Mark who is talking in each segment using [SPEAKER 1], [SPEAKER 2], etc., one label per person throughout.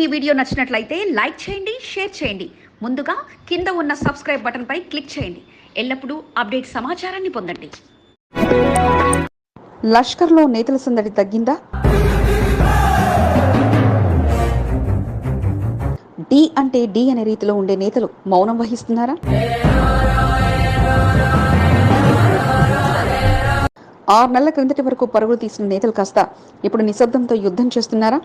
[SPEAKER 1] ఈ వీడియో నచ్చినట్లయితే లైక్ చేయండి షేర్ చేయండి. ముందుగా కింద ఉన్న సబ్స్క్రైబ్ బటన్పై క్లిక్ చేయండి. ఎల్లప్పుడూ అప్డేట్ సమాచారాన్ని పొందండి.
[SPEAKER 2] లష్కర్లో నేతల సందడి తగ్గిందా? డి అంటే డి అనే రీతిలో ఉండే నేతలు మౌనం వహిస్తున్నారా? ఆరు నెలల క్రిందటి వరకు పరుగులు తీసిన నేతలు కాస్త ఇప్పుడు నిశ్శబ్దంతో యుద్ధం చేస్తున్నారా?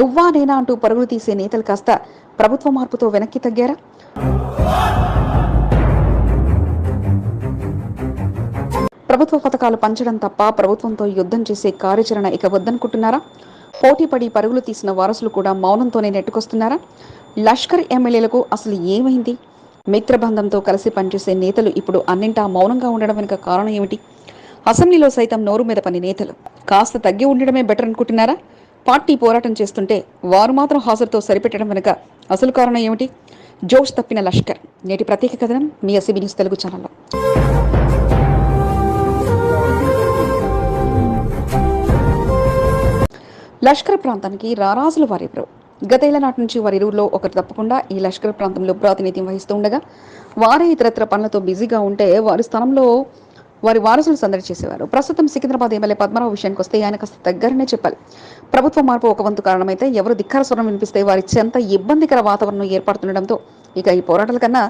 [SPEAKER 2] నువ్వా నేనా అంటూ పరుగులు తీసే నేతలు కాస్త ప్రభుత్వ మార్పుతో వెనక్కి తగ్గారా? ప్రభుత్వ పథకాలు పంచడం తప్ప ప్రభుత్వంతో యుద్ధం చేసే కార్యాచరణ ఇక వద్దనుకుంటున్నారా? పోటీపడి పరుగులు తీసిన వారసులు కూడా మౌనంతోనే నెట్టుకొస్తున్నారా? లష్కర్ ఎమ్మెల్యేలకు అసలు ఏమైంది? మిత్రబంధంతో కలిసి పనిచేసే నేతలు ఇప్పుడు అన్నింటా మౌనంగా ఉండడం వెనుక కారణం ఏమిటి? అసెంబ్లీలో సైతం నోరు మీద పని నేతలు. కాస్త తగ్గి ఉండడమే బెటర్ అనుకుంటున్నారా? పార్టీ పోరాటం చేస్తుంటే వారు మాత్రం హాజరుతో సరిపెట్టడం వెనుక అసలు కారణం ఏమిటి? జోష్ తప్పిన లష్కర్. నేటి ప్రత్యేక కథనం మీ ఎస్సీబీ న్యూస్ తెలుగు ఛానల్లో. లష్కర్ ప్రాంతానికి రారాజులు వారెవరు గతేళ్ళ నాటి నుంచి వారి ఒకరు తప్పకుండా ఈ లష్కర్ ప్రాంతంలో ప్రాతినిధ్యం వహిస్తూ ఉండగా వారే ఇతరత్ర పనులతో బిజీగా ఉంటే వారి స్థానంలో వారి వారసులు సందడి చేసేవారు. ప్రస్తుతం సికింద్రాబాద్ ఎమ్మెల్యే పద్మనాభ విషయానికి వస్తే ఆయన కాస్త దగ్గరనే చెప్పాలి. ప్రభుత్వ మార్పు ఒక వంతు కారణమైతే ఎవరు ధిక్కార స్వరం వినిపిస్తే వారి చెంత ఇబ్బందికర వాతావరణం ఏర్పడుతుండడంతో ఇక ఈ పోరాటాల కన్నా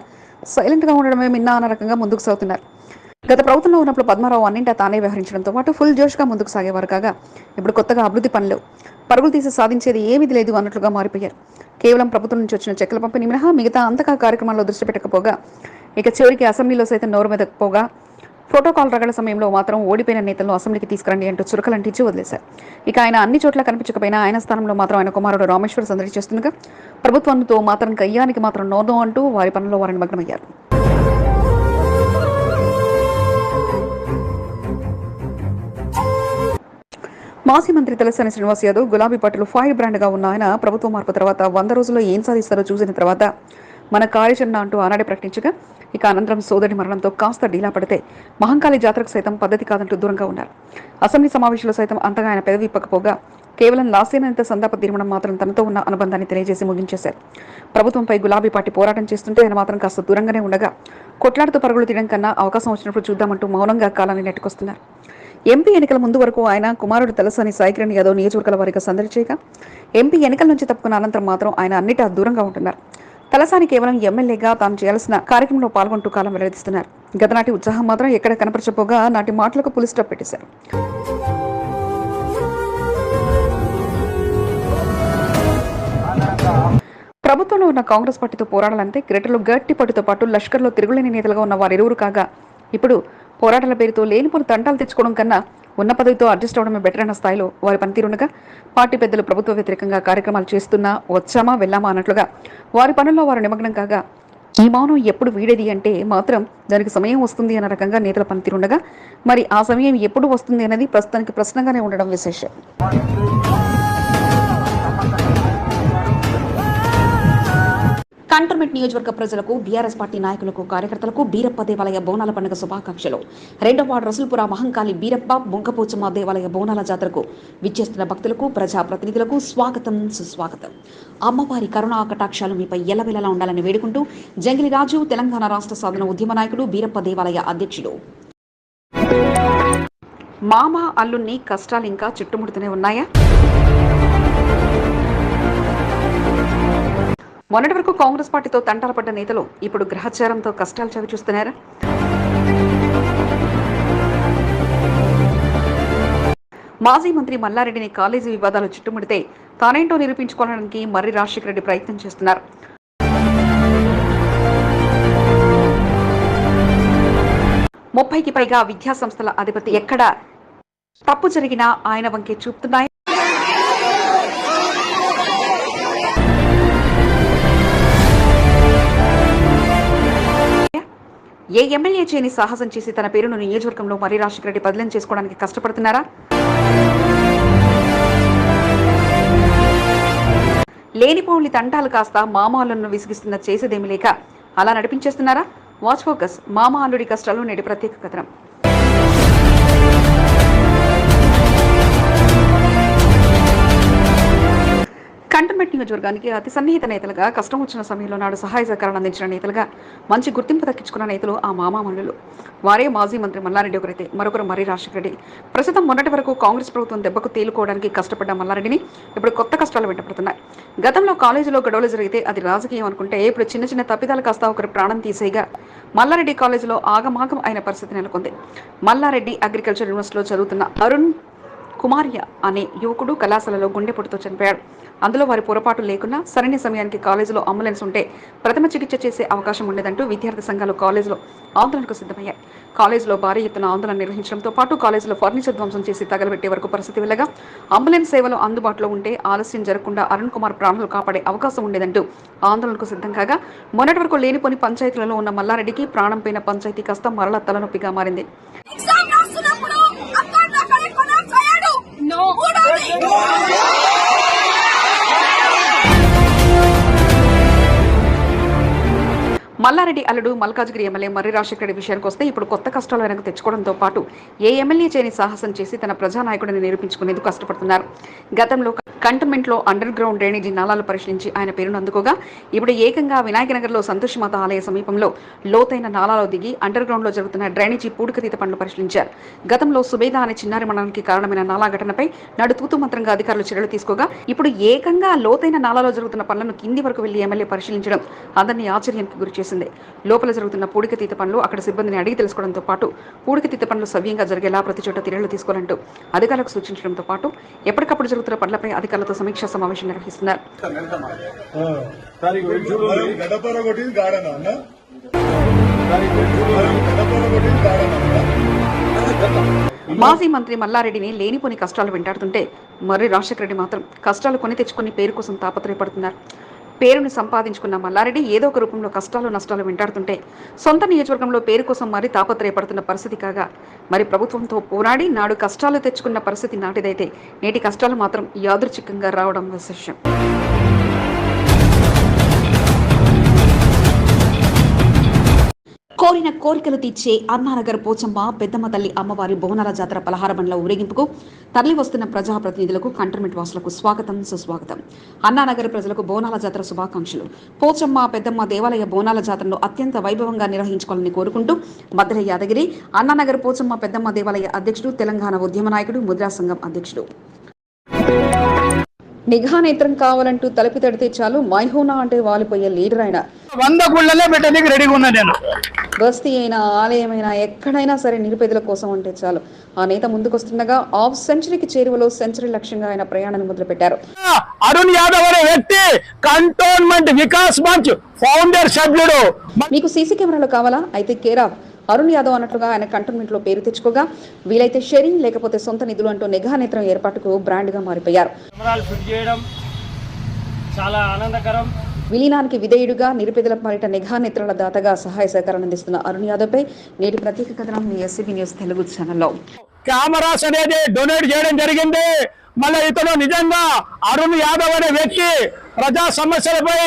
[SPEAKER 2] సైలెంట్గా ఉండడమే మిన్నా అన్న రకంగా ముందుకు సాగుతున్నారు. గత ప్రభుత్వంలో ఉన్నప్పుడు పద్మారావు అన్నింటా తానే వ్యవహరించడంతో పాటు ఫుల్ జోష్గా ముందుకు సాగేవారు కాగా ఇప్పుడు కొత్తగా అభివృద్ధి పనులు పరుగులు తీసి సాధించేది ఏమిది లేదు అన్నట్లుగా మారిపోయారు. కేవలం ప్రభుత్వం నుంచి వచ్చిన చెక్కుల పంపిణీ మినహా మిగతా అంతకా కార్యక్రమాల్లో దృష్టి పెట్టకపోగా ఇక చివరికి అసెంబ్లీలో సైతం నోరు మెదకపోగా ప్రోటోకాల్ రగడ సమయంలో మాత్రం ఓడిపోయిన నేతలను అసెంబ్లీకి తీసుకురండి అంటూ చురకలంటించి వదిలేశారు. ఇక ఆయన అన్ని చోట్ల కనిపించకపోయినా ఆయన స్థానంలో మాత్రం ఆయన కుమారుడు రామేశ్వర్ సందడి చేస్తుండగా ప్రభుత్వంతో మాత్రం కయ్యానికి మాత్రం నోదో అంటూ వారి పనుల్లో వారిని మగ్నమయ్యారు. మాజీ మంత్రి తలసాని శ్రీనివాస్ యాదవ్ గులాబీ పట్టులు ఫైర్ బ్రాండ్గా ఉన్న ఆయన ప్రభుత్వ మార్పు తర్వాత వంద రోజుల్లో ఏం సాధిస్తారో చూసిన తర్వాత మన కార్యచరణ అంటూ ఆనాడే ప్రకటించగా ఇక అనంతరం సోదరి మరణంతో కాస్త డీలా పడితే మహంకాళి జాతరకు సైతం పద్ధతి కాదంటూ దూరంగా ఉన్నారు. అసెంబ్లీ సమావేశంలో సైతం అంతగా ఆయన పెదవి ఇప్పకపోగా కేవలం లాస్యనంత సంతాప తీర్మణం మాత్రం తనతో ఉన్న అనుబంధాన్ని తెలియజేసి ముగించేశారు. ప్రభుత్వంపై గులాబీ పార్టీ పోరాటం చేస్తుంటే ఆయన మాత్రం కాస్త దూరంగానే ఉండగా కొట్లాడుతూ పరుగులు తీయడం కన్నా అవకాశం వచ్చినప్పుడు చూద్దామంటూ మౌనంగా కాలాన్ని నెట్టుకొస్తున్నారు. ఎంపీ ఎన్నికల ముందు వరకు ఆయన కుమారుడు తలసాని సాయికిరణ్ యాదవ్ నియోజకవర్గాల వారిగా సందడి చేయగా ఎంపీ ఎన్నికల నుంచి తప్పుకున్న అనంతరం మాత్రం ఆయన అన్నిటా దూరంగా ఉంటున్నారు. తలసాని కేవలం ఎమ్మెల్యేగా తాను చేయాల్సిన కార్యక్రమంలో పాల్గొంటూ కాలం వెల్లడిస్తున్నారు. గతనాటి ఉత్సాహం మాత్రం ఎక్కడ కనపరచపోగా నాటి మాటలకు పులి స్టాప్ పెట్టేశారు. ప్రభుత్వంలో ఉన్న కాంగ్రెస్ పార్టీతో పోరాడాలంటే క్రికెట్లో గట్టి పట్టుతో పాటు లష్కర్లో తిరుగులేని నేతలుగా ఉన్న వారిరువురు కాగా ఇప్పుడు పోరాటాల పేరుతో లేనిపోని తంటాలు తెచ్చుకోవడం కన్నా ఉన్న పదవితో అడ్జస్ట్ అవడమే బెటర్ అన్న స్థాయిలో వారి పనితీరుండగా పార్టీ పెద్దలు ప్రభుత్వ వ్యతిరేకంగా కార్యక్రమాలు చేస్తున్నా వచ్చామా వెళ్ళామా అన్నట్లుగా వారి పనుల్లో వారు నిమగ్నం కాగా ఈ మౌనం ఎప్పుడు వీడేది అంటే మాత్రం దానికి సమయం వస్తుంది అన్న రకంగా నేతల పనితీరుండగా మరి ఆ సమయం ఎప్పుడు వస్తుంది అనేది ప్రస్తుతానికి ప్రశ్నగానే ఉండడం విశేషం. కంటోన్మెంట్ నియోజకవర్గ ప్రజలకు బీఆర్ఎస్ పార్టీ నాయకులకు కార్యకర్తలకు బీరప్ప దేవాలయ బోనాల పండుగ శుభాకాంక్షలు. రెండవ వార్డు రసుల్పుర మహంకాళి బీరప్ప బొంకపోచమ్మ దేవాలయ బోనాల జాతరకు విచ్చేస్తున్న భక్తులకు ప్రజాప్రతినిధులకు స్వాగతం సుస్వాగతం. అమ్మవారి కరుణా కటాక్షాలు మీపై ఎల్లవెల్లలా ఉండాలని వేడుకుంటూ జంగిలి రాజు తెలంగాణ రాష్ట్ర సాధన ఉద్యమ నాయకుడు బీరప్ప దేవాలయ అధ్యక్షుడు. మామ అల్లుణ్ణి కష్టాలు ఇంకా చుట్టుముడుతూనే ఉన్నాయా? మొన్నటి వరకు కాంగ్రెస్ పార్టీతో తంటాలు పడ్డ నేతలు ఇప్పుడు గ్రహచారంతో కష్టాలు చవి చూస్తున్నారా? మాజీ మంత్రి మల్లారెడ్డిని కాలేజీ వివాదాలు చుట్టుముడితే తానేంటో నిరూపించుకోవడానికి మర్రి రాజశేఖర రెడ్డి ప్రయత్నం చేస్తున్నారు. ముప్పైకి పైగా విద్యా సంస్థల అధిపతి ఎక్కడ తప్పు జరిగినా ఆయన వంకే చూపుతున్నాయి. ఏ ఎమ్మెల్యే చేయని సాహసం చేసి తన పేరును నియోజకవర్గంలో మర్రి రాజశేఖర రెడ్డి బదిలీ చేసుకోవడానికి కష్టపడుతున్నారా? లేనిపోని తంటాలు కాస్త మామాలను విసిగిస్తున్న చేసేదేమి లేక అలా నడిపించేస్తున్నారా? వాచ్ ఫోకస్ మామ అల్లుడి కష్టాలు నేటి ప్రత్యేక కథనం. కంటోన్మెంట్ నియోజకవర్గానికి అతి సన్నిహిత నేతలుగా కష్టం వచ్చిన సమయంలో నాడు సహాయ సహకారాలు అందించిన నేతలుగా మంచి గుర్తింపు దక్కించుకున్న నేతలు ఆ మామామణులు. వారే మాజీ మంత్రి మల్లారెడ్డి ఒకరైతే మరొకరు మర్రి రాజశేఖర రెడ్డి. ప్రస్తుతం మొన్నటి వరకు కాంగ్రెస్ ప్రభుత్వం దెబ్బకు తేలుకోవడానికి కష్టపడ్డ మల్లారెడ్డిని ఇప్పుడు కొత్త కష్టాలు వెంటపడుతున్నాయి గతంలో కాలేజీలో గొడవలు జరిగితే అది రాజకీయం అనుకుంటే ఇప్పుడు చిన్న చిన్న తప్పిదాలు కాస్త ఒకరి ప్రాణం తీసేయగా మల్లారెడ్డి కాలేజీలో ఆగమాగం అయిన పరిస్థితి నెలకొంది. మల్లారెడ్డి అగ్రికల్చర్ యూనివర్సిటీలో చదువుతున్న అరుణ్ కుమార్య అనే యువకుడు కళాశాలలో గుండెపోటుతో చనిపోయాడు. అందులో వారి పొరపాటు లేకున్నా సరైన సమయానికి కాలేజీలో అంబులెన్స్ ఉంటే ప్రథమ చికిత్స చేసే అవకాశం ఉండేదంటూ విద్యార్థి సంఘాలు కాలేజీలో ఆందోళనకు సిద్ధమయ్యాయి. కాలేజీలో భారీ ఎత్తున ఆందోళన నిర్వహించడంతో పాటు కాలేజీలో ఫర్నిచర్ ధ్వంసం చేసి తగలబెట్టే వరకు పరిస్థితి వెళ్ళగా అంబులెన్స్ సేవలు అందుబాటులో ఉంటే ఆలస్యం జరగకుండా అరుణ్ కుమార్ ప్రాణాలు కాపాడే అవకాశం ఉండేదంటూ ఆందోళనకు సిద్ధం కాగా మొన్నటి వరకు లేనిపోని పంచాయతీలలో ఉన్న మల్లారెడ్డికి ప్రాణం పోయిన పంచాయతీ కాస్త మరల తలనొప్పిగా మారింది.
[SPEAKER 3] No. What are they?
[SPEAKER 2] Mallareddy అల్లుడు మల్కాజ్గిరి ఎమ్మెల్యే మర్రి రాజశేఖర రెడ్డి విషయానికి వస్తే ఇప్పుడు కొత్త కష్టాలు ఆయనకు తెచ్చుకోవడంతో పాటు ఏ ఎమ్మెల్యే చేయని సాహసం చేసి తన ప్రజానాయకుడిని నిరూపించుకునేందుకు కష్టపడుతున్నారు. గతంలో కంటోన్మెంట్లో అండర్ గ్రౌండ్ డ్రైనేజీ నాలాలు పరిశీలించి ఆయన పేరును అందుకోగా ఇప్పుడు ఏకంగా వినాయకనగర్లో సంతోషమాత ఆలయ సమీపంలో లోతైన నాలాలో దిగి అండర్ గ్రౌండ్లో జరుగుతున్న డ్రైనేజీ పూడికతీత పనులు పరిశీలించారు. గతంలో సుబేద అనే చిన్నారి మరణానికి కారణమైన నాలా ఘటనపై నడుతూతు మంత్రంగా అధికారులు చర్యలు తీసుకోగా ఇప్పుడు ఏకంగా లోతైన నాలాలో జరుగుతున్న పనులను కింది వరకు వెళ్ళి ఎమ్మెల్యే పరిశీలించడం అందరినీ ఆశ్చర్యానికి గురిచేసింది. లోపల జరుగుతున్న పూడికతీత పనులు అక్కడ సిబ్బందిని అడిగి తెలుసుకోవడంతో పాటు పూడికతీత పనులు సవ్యంగా జరిగేలా ప్రతి చోట చర్యలు తీసుకోవాలంటూ అధికారులకు సూచించడంతో పాటు ఎప్పటికప్పుడు జరుగుతున్న పనులపై అధికారులతో సమీక్షా సమావేశం నిర్వహిస్తున్నారు. మాజీ మంత్రి మల్లారెడ్డిని లేనిపోని కష్టాలు వెంటాడుతుంటే మర్రి రాజశేఖర రెడ్డి మాత్రం కష్టాలు కొని తెచ్చుకుని పేరు కోసం తాపత్రయపడుతున్నారు. పేరును సంపాదించుకున్న మల్లారెడ్డి ఏదో ఒక రూపంలో కష్టాలు నష్టాలు వెంటాడుతుంటే సొంత నియోజకవర్గంలో పేరు కోసం మరి తాపత్రయపడుతున్న పరిస్థితి కాగా మరి ప్రభుత్వంతో పోరాడి నాడు కష్టాలు తెచ్చుకున్న పరిస్థితి నాటిదైతే నేటి కష్టాలు మాత్రం యాదృచ్ఛికంగా రావడం విశేషం. కోరిన కోరికలు తీర్చే అన్నానగర్ పోచమ్మ పెద్దమ్మ తల్లి అమ్మవారి బోనాల జాతర పలహార బండ్ల ఊరేగింపుకు తరలి వస్తున్న ప్రజాప్రతినిధులకు కంటర్మెంట్ వాసులకు స్వాగతం సుస్వాగతం. అన్నానగర్ ప్రజలకు బోనాల జాతర శుభాకాంక్షలు. పోచమ్మ పెద్దమ్మ దేవాలయ బోనాల జాతరను అత్యంత వైభవంగా నిర్వహించుకోవాలని కోరుకుంటూ మద్దెల యాదగిరి అన్నానగర్ పోచమ్మ పెద్దమ్మ దేవాలయ అధ్యక్షుడు తెలంగాణ ఉద్యమ నాయకుడు ముద్రా సంఘం అధ్యక్షుడు. నిఘా నేత్రం కావాలంటూ తలుపు తడితే చాలు మైహోనా అంటే వాలిపోయే లీడర్ ఆయన.
[SPEAKER 4] వంద పెట్టడానికి రెడీగా ఉన్నా నేను.
[SPEAKER 2] బస్తీ అయినా ఆలయమైనా ఎక్కడైనా సరే నిరుపేదల కోసం అంటే చాలు. ఆ నేత ముందుకొస్తుండగా హాఫ్ సెంచరీకి చేరువలో సెంచరీ లక్ష్యంగా ఆయన ప్రయాణాన్ని మొదలుపెట్టారు.
[SPEAKER 4] అరుణ్ యాదవ్ అనే వ్యక్తి కంటోన్మెంట్ వికాస్ మంచ్ ఫౌండర్ సభ్యుడు.
[SPEAKER 2] మీకు సీసీ కెమెరాలు కావాలా? అయితే కేరా అరుణ్ యాదవ్ అన్నట్లుగా ఆయన కంటోన్మెంట్లో పేరు తెచ్చుకోగా వీలైతే షేరింగ్ లేకపోతే సొంత నిధులు అంటూ నిఘా నేత్రం ఏర్పాటుకు బ్రాండ్గా మారిపోయారు.
[SPEAKER 5] కెమెరాలు ఫిట్ చేయడం చాలా ఆనందకరం.
[SPEAKER 2] విలీనానికి విధేయుడుగా నిరుపేదల పాలిట నిఘా నేత్రాల దాతగా సహాయ సహకారాలు అందిస్తున్న అరుణ్ యాదవ్ పై నేటి ప్రత్యేక కథనం మీ ఎస్సీబీ న్యూస్ తెలుగు ఛానల్లో.
[SPEAKER 4] కెమెరాస్ అనేది డొనేట్ చేయడం జరిగింది. మళ్ళీ ఇతను నిజంగా అరుణ్ యాదవ్ అనే వ్యక్తి ప్రజా సమస్యలపై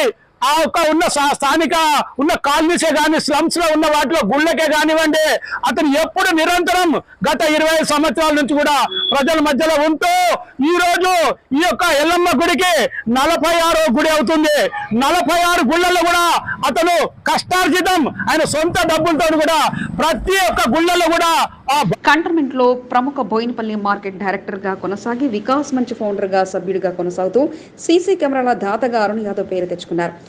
[SPEAKER 4] ఆ యొక్క ఉన్న స్థానిక ఉన్న కాలనీసే కానీ స్లమ్స్లో ఉన్న వాటిలో గుళ్ళకే కానివ్వండి అతను ఎప్పుడు నిరంతరం గత ఇరవై సంవత్సరాల నుంచి కూడా ప్రజల మధ్యలో ఉంటూ ఈ రోజు ఈ యొక్క ఎల్లమ్మ గుడికి నలభై ఆరో గుడి అవుతుంది. నలభై ఆరు గుళ్ళల్లో కూడా అతను కష్టార్జితం. ఆయన సొంత డబ్బులతో కూడా ప్రతి ఒక్క గుళ్ళలో కూడా ఆ
[SPEAKER 2] లో ప్రముఖ బోయినపల్లి మార్కెట్ డైరెక్టర్గా కొనసాగి వికాస్ మంచి ఫౌండర్గా సభ్యుడిగా కొనసాగుతూ సీసీ కెమెరాల దాతగా అరుణ్ యాదవ్ పేరు తెచ్చుకున్నారు.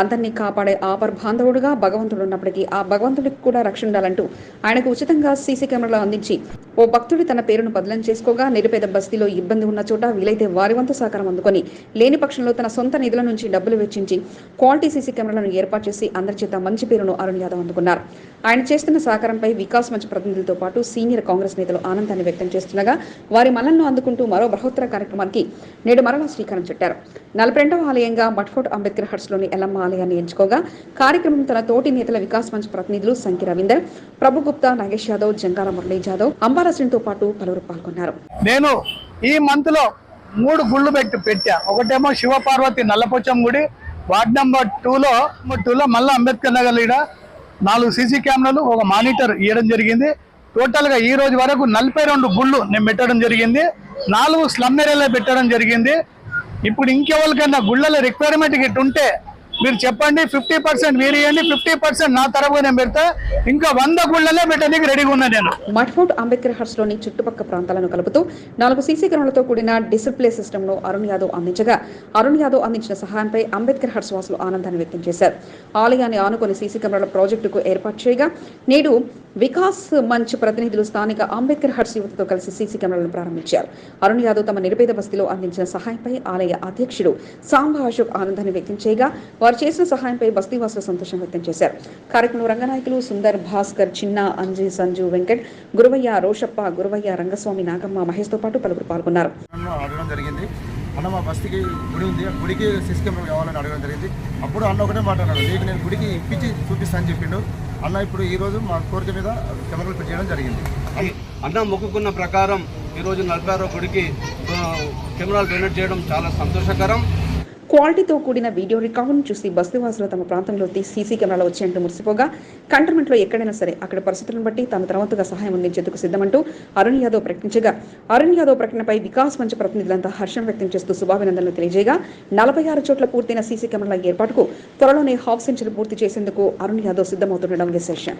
[SPEAKER 2] అందరినీ కాపాడే ఆపర్ బాంధవుడుగా భగవంతుడు ఉన్నప్పటికీ ఆ భగవంతుడికి కూడా రక్షణ ఉండాలంటూ ఆయనకు ఉచితంగా సీసీ కెమెరాలు అందించి ఓ భక్తుడి తన పేరును బదలం చేసుకోగా నిరుపేద బస్తీలో ఇబ్బంది ఉన్న చోట వీలైతే వారి వంతు సహకారం అందుకొని లేని పక్షంలో తన సొంత నిధుల నుంచి డబ్బులు వెచ్చించి క్వాలిటీ సీసీ కెమెరాలను ఏర్పాటు చేసి అందరి చేత మంచి పేరును అరుణ్ యాదవ్ అందుకున్నారు. ఆయన చేస్తున్న సహకారంపై వికాస్ మంచి ప్రతినిధులతో పాటు సీనియర్ కాంగ్రెస్ నేతలు ఆనందాన్ని వ్యక్తం చేస్తుండగా వారి మన్నలను అందుకుంటూ మరో బృహత్తర కార్యక్రమానికి నేడు మరలా శ్రీకారం చుట్టారు. నలభై రెండవ ఆలయంగా మట్ఫోర్ట్ అంబేద్కర్ హట్స్లోని ఎల్లమ్మ ఆలయాన్ని ఎంచుకోగా కార్యక్రమం తన తోటి నేతల వికాస్ మంచ్ ప్రతినిధులు సంఖ్య రవీందర్ ప్రభు గుప్తా నాగేష్ యాదవ్ జంగాల మురళీ జాదవ్ అంబారాసునితో పాటు పలువురు పాల్గొన్నారు.
[SPEAKER 4] నేను ఈ మంత్లో మూడు గుళ్ళు పెట్టి పెట్టా. ఒకటేమో శివపార్వతి నల్లపోచం గుడి వార్డ్ నెంబర్ టూలో టూలో మళ్ళీ అంబేద్కర్ నగర్ ఈడ నాలుగు సీసీ కెమెరాలు ఒక మానిటర్ ఇవ్వడం జరిగింది. టోటల్గా ఈ రోజు వరకు నలభై రెండు గుళ్ళు నేను పెట్టడం జరిగింది. నాలుగు స్లమ్ ఏరియాలో పెట్టడం జరిగింది. ఇప్పుడు ఇంకెవరికైనా గుళ్ళల రిక్వైర్మెంట్ గిట్ ఉంటే మీరు చెప్పండి ఫిఫ్టీ పర్సెంట్ మీరు ఇవ్వండి ఫిఫ్టీ పర్సెంట్ నా తరపు నేను పెడతా. ఇంకా వంద గుళ్ళలే పెట్టడానికి రెడీగా ఉన్నా నేను.
[SPEAKER 2] మఠ్ అంబేద్కర్ హర్స్లోని చుట్టుపక్క ప్రాంతాలను కలుపుతూ నాలుగు సీసీ కెమెరాలతో కూడిన డిసిప్లే సిస్టమ్ను అరుణ్ యాదవ్ అందించగా అరుణ్ యాదవ్ అందించిన సహాయంపై అంబేద్కర్ హర్స్ వాసులు ఆనందాన్ని వ్యక్తం చేశారు. ఆలయాన్ని ఆనుకొని సీసీ కెమెరాల ప్రాజెక్టుకు ఏర్పాటు చేయగా నేడు వికాస్ మంచ్ ప్రతినిధులు స్థానిక అంబేద్కర్ హర్స్ యువతతో కలిసి సీసీ కెమెరాలను ప్రారంభించారు. అరుణ్ యాదవ్ తమ నిరుపేద బస్తీలో అందించిన సహాయంపై ఆలయ అధ్యక్షుడు సాంబ అశోక్ ఆనందాన్ని వ్యక్తం చేయగా వారు చేసిన సహాయంపై బస్తీవాసులు సంతోషం వ్యక్తం చేశారు. కార్యక్రమంలో రంగనాయకులు సుందర్ భాస్కర్ చిన్న అంజీ సంజు వెంకట్ గురువయ్య రోషప్ప గురువయ్య రంగస్వామి నాగమ్మ మహేష్తో పాటు పలువురు పాల్గొన్నారు.
[SPEAKER 6] జరిగింది. అన్న మా బస్తికి గుడి ఉంది. ఆ గుడికి సిసి కెమెరా కావాలని అడగడం జరిగింది. అప్పుడు అన్న ఒకటే మాట అన్నాడు నీకు నేను గుడికి ఇప్పించి చూపిస్తాను అని చెప్పిండు. అన్న ఇప్పుడు ఈ రోజు మా కోరిక మీద కెమెరాలు ఫిట్ చేయడం జరిగింది
[SPEAKER 7] అన్న మొక్కుకున్న ప్రకారం ఈరోజు నలభై ఆరో గుడికి కెమెరాలు డొనేట్ చేయడం చాలా సంతోషకరం.
[SPEAKER 2] క్వాలిటీతో కూడిన వీడియో రికార్డును చూసి బస్తీవాసులు తమ ప్రాంతంలో సీసీ కెమెరాలు వచ్చేంటూ మురిసిపోగా కంటోన్మెంట్లో ఎక్కడైనా సరే అక్కడ పరిస్థితులను బట్టి తమ తర్వాతగా సహాయం అందించేందుకు సిద్ధమంటూ అరుణ్ యాదవ్ ప్రకటించగా అరుణ్ యాదవ్ ప్రకటనపై వికాస్ మంచ్ ప్రతినిధులంతా హర్షం వ్యక్తం చేస్తూ శుభాభినందనలు తెలియజేయగా నలభై ఆరు చోట్ల పూర్తయిన సీసీ కెమెరాల ఏర్పాటుకు త్వరలోనే హాఫ్ సెంచరీ పూర్తి చేసేందుకు అరుణ్ యాదవ్ సిద్ధమవుతుండడం విశేషం.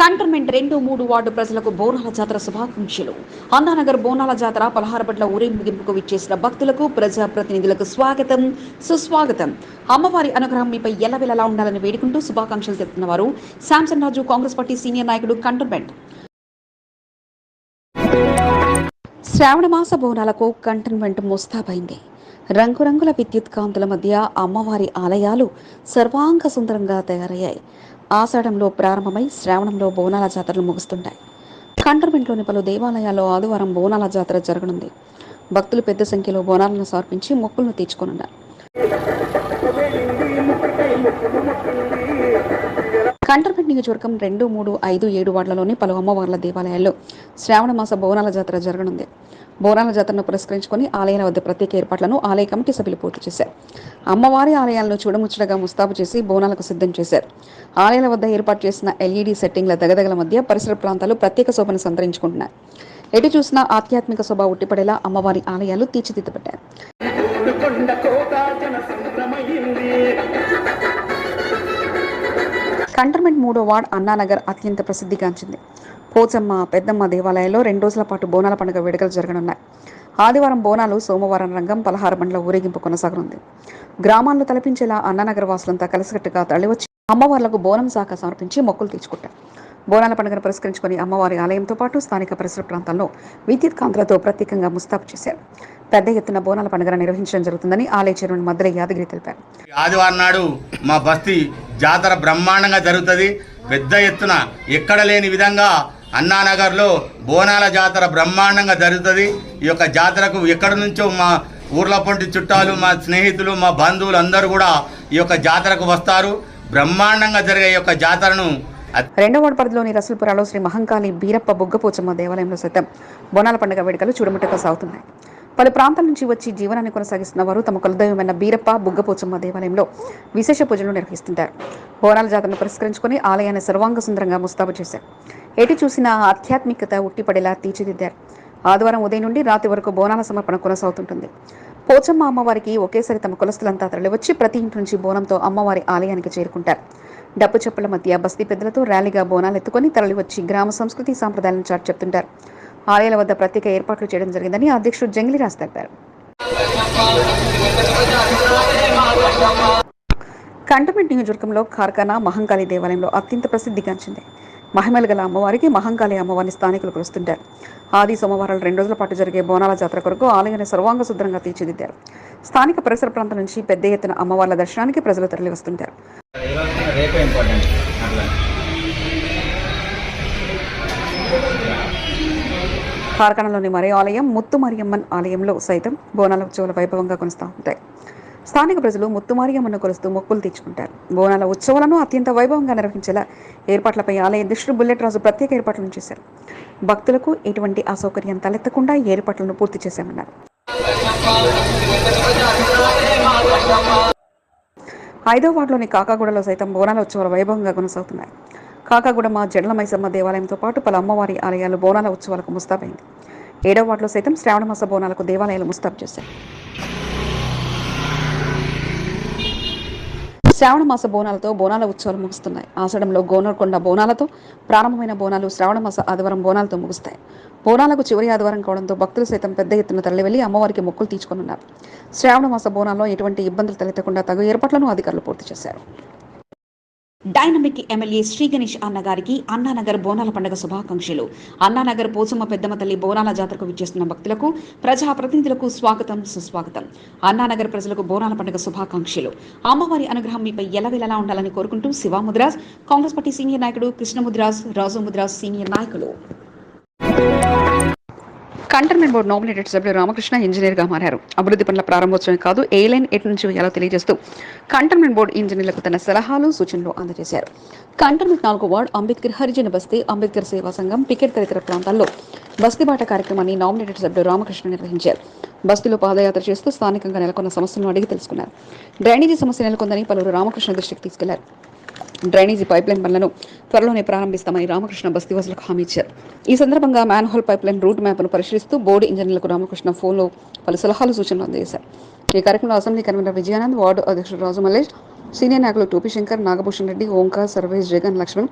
[SPEAKER 2] కంటోన్మెంట్ రెండు మూడు వార్డు ప్రజలకు బోనాల జాతర శుభాకాంక్షలు. అందానగర్ బోనాల జాతర పలహారపట్ల ఊరే ముగింపుకు విచ్చేసిన భక్తులకు ప్రజా ప్రతినిధులకు స్వాగతం సుస్వాగతం. అమ్మవారి అనుగ్రహం మీపై ఎల్లవెల్లలా ఉండాలని వేడుకుంటూ శుభాకాంక్షలు తెలుపుతున్న వారు Samson Raju Congress party senior నాయకుడు కంటోన్మెంట్. శ్రావణ మాస బోనాలకు కంటోన్మెంట్ ముస్తాబైంది. రంగురంగుల విద్యుత్ కాంతుల మధ్య అమ్మవారి ఆలయాలు సర్వాంగ సుందరంగా తయారయ్యాయి. ఆషాఢంలో ప్రారంభమై శ్రావణంలో బోనాల జాతరలు ముగుస్తుంటాయి. కంటర్మెంట్లోని పలు దేవాలయాల్లో ఆదివారం బోనాల జాతర జరగనుంది. భక్తులు పెద్ద సంఖ్యలో బోనాలను సమర్పించి మొక్కులను తీర్చుకోనున్నారు. కంటర్మెంట్ నియోజకవర్గం రెండు మూడు ఐదు ఏడు వార్డులలోని పలు అమ్మవార్ల దేవాలయాల్లో శ్రావణ మాస బోనాల జాతర జరగనుంది. బోనాల జాతరను పురస్కరించుకొని ఆలయాల వద్ద ప్రత్యేక ఏర్పాట్లను ఆలయ కమిటీ సభ్యులు పూర్తి చేశారు. అమ్మవారి ఆలయాలను చూడముచ్చటగా ముస్తాబు చేసి బోనాలకు సిద్ధం చేశారు. ఆలయాల వద్ద ఏర్పాటు చేసిన ఎల్ఈడి సెట్టింగ్ల దగదగల మధ్య పరిసర ప్రాంతాలు ప్రత్యేక శోభను సంతరించుకుంటున్నాయి. ఎటు చూసినా ఆధ్యాత్మిక శోభ ఉట్టిపడేలా అమ్మవారి ఆలయాలు తీర్చిదిద్దబడ్డారు కంటర్మెంట్ మూడో వార్డ్ అన్నానగర్ అత్యంత ప్రసిద్ధిగాంచింది. పోచమ్మ పెద్దమ్మ దేవాలయాల్లో రెండు రోజుల పాటు బోనాల పండుగ వేడుకలు జరగనున్నాయి. ఆదివారం బోనాలు సోమవారం రంగం పలహార బండ్ల ఊరేగింపు కొనసాగనుంది. గ్రామాల్లో తలపించేలా అన్నానగర్ వాసులంతా కలిసికట్టుగా తరలివచ్చి అమ్మవార్లకు బోనం శాఖ సమర్పించి మొక్కులు తీర్చుకుంటారు. బోనాల పండుగను పురస్కరించుకుని అమ్మవారి ఆలయంతో పాటు స్థానిక పరిసర ప్రాంతాల్లో విద్యుత్ కాంతులతో ప్రత్యేకంగా ముస్తాబు చేశారు. పెద్ద ఎత్తున బోనాల పండుగను నిర్వహించడం జరుగుతుందని ఆలయ చైర్మన్ మద్దెల యాదగిరి తెలిపారు.
[SPEAKER 8] ఆదివారం నాడు మా బస్తీ జాతర బ్రహ్మాండంగా జరుగుతుంది. పెద్ద ఎత్తున ఎక్కడ లేని విధంగా అన్నానగర్లో బోనాల జాతర బ్రహ్మాండంగా జరుగుతుంది. ఈ యొక్క జాతరకు ఎక్కడి నుంచో మా ఊర్ల పొంటి చుట్టాలు మా స్నేహితులు మా బంధువులు అందరూ కూడా ఈ యొక్క జాతరకు వస్తారు. బ్రహ్మాండంగా జరిగే ఈ యొక్క జాతరను
[SPEAKER 2] రెండవ పరిధిలోని రసూల్పురాలో శ్రీ మహంకాళి బీరప్ప బుగ్గపోచమ్మ దేవాలయంలో సైతం బోనాల పండుగ వేడుకలు చూడముట్టగా సాగుతున్నాయి. పలు ప్రాంతాల నుంచి వచ్చి జీవనాన్ని కొనసాగిస్తున్న వారు తమ కులదైవమైన బీరప్ప బుగ్గపోచమ్మ దేవాలయంలో విశేష పూజలు నిర్వహిస్తుంటారు. బోనాల జాతరను పురస్కరించుకుని ఆలయాన్ని సర్వాంగ సుందరంగా ముస్తాబు చేశారు. ఎటు చూసినా ఆధ్యాత్మికత ఉట్టిపడేలా తీర్చిదిద్దారు. ఆదివారం ఉదయం నుండి రాత్రి వరకు బోనాల సమర్పణ కొనసాగుతుంటుంది. పోచమ్మ అమ్మవారికి ఒకేసారి తమ కులస్తులంతా తరలివచ్చి ప్రతి ఇంటి నుంచి బోనంతో అమ్మవారి ఆలయానికి చేరుకుంటారు. డప్పు చెప్పుల మధ్య బస్తీ పెద్దలతో ర్యాలీగా బోనాలు ఎత్తుకొని తరలివచ్చి గ్రామ సంస్కృతి సాంప్రదాయాలను చాటు చెప్తుంటారు. ఆలయాల వద్ద ప్రత్యేక ఏర్పాట్లు చేయడం జరిగిందని అధ్యక్షుడు జంగిలిరాజ్ తెలిపారు. కంటమెంట్ నియోజకవర్గంలో కార్ఖానా మహంకాళి దేవాలయంలో అత్యంత ప్రసిద్ధిగాంచింది మహిమలు గల అమ్మవారికి మహంకాళి అమ్మవారిని స్థానికులు కొలుస్తుంటారు. ఆది సోమవారాలు రెండు రోజుల పాటు జరిగే బోనాల జాతర కొరకు ఆలయాన్ని సర్వాంగ శుద్ధంగా తీర్చిదిద్దారు. స్థానిక పరిసర ప్రాంతం నుంచి పెద్ద ఎత్తున అమ్మవార్ల దర్శనానికి ప్రజలు తరలి వస్తుంటారు మరే ఆలయం ముత్తు మరియమ్మన్ ఆలయంలో సైతం బోనాల ఉత్సవాలు వైభవంగా కొనసాగుతాయి ఉంటాయి. స్థానిక ప్రజలు ముత్తు మరియమ్మను కొలుస్తూ మొక్కులు తీర్చుకుంటారు. బోనాల ఉత్సవాలను అత్యంత వైభవంగా నిర్వహించేలా ఏర్పాట్లపై ఆలయ అధ్యక్షుడు బుల్లెట్ రాజు ప్రత్యేక ఏర్పాట్లను చేశారు. భక్తులకు ఎటువంటి అసౌకర్యం తలెత్తకుండా ఏర్పాట్లను పూర్తి చేశామన్నారు. ఐదో వార్డులోని కాకాగూడలో సైతం బోనాల ఉత్సవాలు వైభవంగా కొనసాగుతున్నాయి. కాకాగూడమ జడ్ల మైసమ్మ దేవాలయంతో పాటు పలు అమ్మవారి ఆలయాలు బోనాల ఉత్సవాలకు ముస్తాబైంది. ఏడవ వాటిలో సైతం శ్రావణ మాస బోనాలకు దేవాలయాలు ముస్తాబు చేశారు శ్రావణ మాస బోనాలతో బోనాల ఉత్సవాలు ముగుస్తున్నాయి. ఆషాఢంలో గోనర్కొండ బోనాలతో ప్రారంభమైన బోనాలు శ్రావణ మాస ఆదివారం బోనాలతో ముగుస్తాయి. బోనాలకు చివరి ఆదివారం కావడంతో భక్తులు సైతం పెద్ద ఎత్తున తరలివెళ్ళి అమ్మవారికి మొక్కులు తీర్చుకున్నారు శ్రావణ మాస బోనాల్లో ఎటువంటి ఇబ్బందులు తలెత్తకుండా తగు ఏర్పాట్లను అధికారులు పూర్తి చేశారు.
[SPEAKER 1] డైనమిక్ ఎమ్మెల్యే శ్రీ గణేష్ అన్నగారికి అన్నానగర్ బోనాల పండుగ శుభాకాంక్షలు. అన్నానగర్ పోచమ్మ పెద్దమ్మ తల్లి బోనాల జాతరకు విచ్చేస్తున్న భక్తులకు ప్రజాప్రతినిధులకు స్వాగతం సుస్వాగతం. అన్నానగర్ ప్రజలకు బోనాల పండుగ శుభాకాంక్షలు. అమ్మవారి అనుగ్రహం మీపై ఎలవెలలా ఉండాలని కోరుకుంటూ శివ ముద్రాస్ కాంగ్రెస్ పార్టీ సీనియర్ నాయకుడు కృష్ణముద్రాజ్ రాజు ముద్రాజ్ సీనియర్ నాయకులు.
[SPEAKER 2] కంటోన్మెంట్ బోర్డు నామినేటెడ్ సభ్యులు రామకృష్ణ ఇంజనీర్గా మారారు. అభివృద్ధి పనుల ప్రారంభోత్సవం కాదు ఏ లైన్ ఎటు నుంచి వేయాలో తెలియజేస్తూ కంటోన్మెంట్ బోర్డు ఇంజనీర్లకు తన సలహాలు సూచనలు అందజేశారు. కంటోన్మెంట్ నాలుగు వార్డు అంబేద్కర్ హరిజన బస్తీ అంబేద్కర్ సేవా సంఘం పికెట్ తదితర ప్రాంతాల్లో బస్తీబాట కార్యక్రమాన్ని నామినేటెడ్ సభ్యులు రామకృష్ణ నిర్వహించారు. బస్తీలో పాదయాత్ర చేస్తూ స్థానికంగా నెలకొన్న సమస్యలను అడిగి తెలుసుకున్నారు. డ్రైనేజీ సమస్య నెలకొందని పలువురు రామకృష్ణ దృష్టికి తీసుకెళ్ళారు. డ్రైనేజీ పైప్లైన్ పనులను త్వరలోనే ప్రారంభిస్తామని రామకృష్ణ బస్తీవాసులకు హామీ ఇచ్చారు. ఈ సందర్భంగా మ్యాన్హోల్ పైప్లైన్ రూట్ మ్యాప్ను పరిశీలిస్తూ బోర్డు ఇంజనీర్లకు రామకృష్ణ ఫోన్లో పలు సలహాలు సూచనలు అందజేశారు. ఈ కార్యక్రమంలో అసెంబ్లీ కన్వీనర్ విజయానంద్ వార్డు అధ్యక్షుడు రాజు మల్లేష్ సీనియర్ నాయకులు టోపీ శంకర్ నాగభూషణ్ రెడ్డి ఓంకార్ సర్వేష్ జగన్ లక్ష్మణ్